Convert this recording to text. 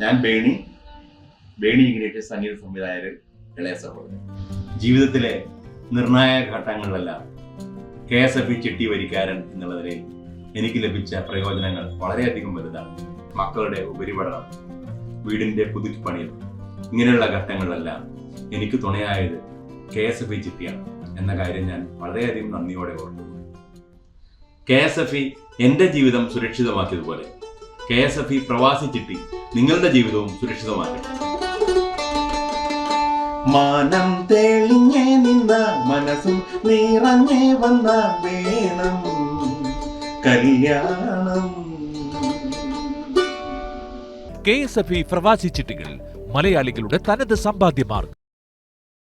Berny. Berny English സംഗീത സംവിധായകർ ഇളയ സഹോദരൻ. ജീവിതത്തിലെ നിർണായക ഘട്ടങ്ങളിലെല്ലാം കെ എസ് എഫ് ഇ ചിട്ടി വരിക്കാരൻ എന്നുള്ള നിലയിൽ എനിക്ക് ലഭിച്ച പ്രയോജനങ്ങൾ വളരെയധികം വലുതാണ്. മക്കളുടെ ഉപരിപഠനം വീടിന്റെ പുതുക്കിപ്പണികൾ ഇങ്ങനെയുള്ള ഘട്ടങ്ങളിലെല്ലാം എനിക്ക് തുണയായത് കെ എസ് എഫ് ഇ ചിട്ടിയാണ് എന്ന കാര്യം ഞാൻ വളരെയധികം നന്ദിയോടെ ഓർക്കുന്നു. കെ എസ് എഫ് ഇ എന്റെ ജീവിതം സുരക്ഷിതമാക്കിയതുപോലെ കെ എസ് എഫ് ഇ പ്രവാസി ചിട്ടി നിങ്ങളുടെ ജീവിതവും സുരക്ഷിതമാക്കട്ടെ മാനം തെളിഞ്ഞേ നിന്ന മനസ്സും നിറഞ്ഞേ വന്ന വേണം. കല്യാണം. കെ എസ് എഫ് ഇ പ്രവാസി ചിട്ടികൾ മലയാളികളുടെ തനത് സമ്പാദ്യമാർഗം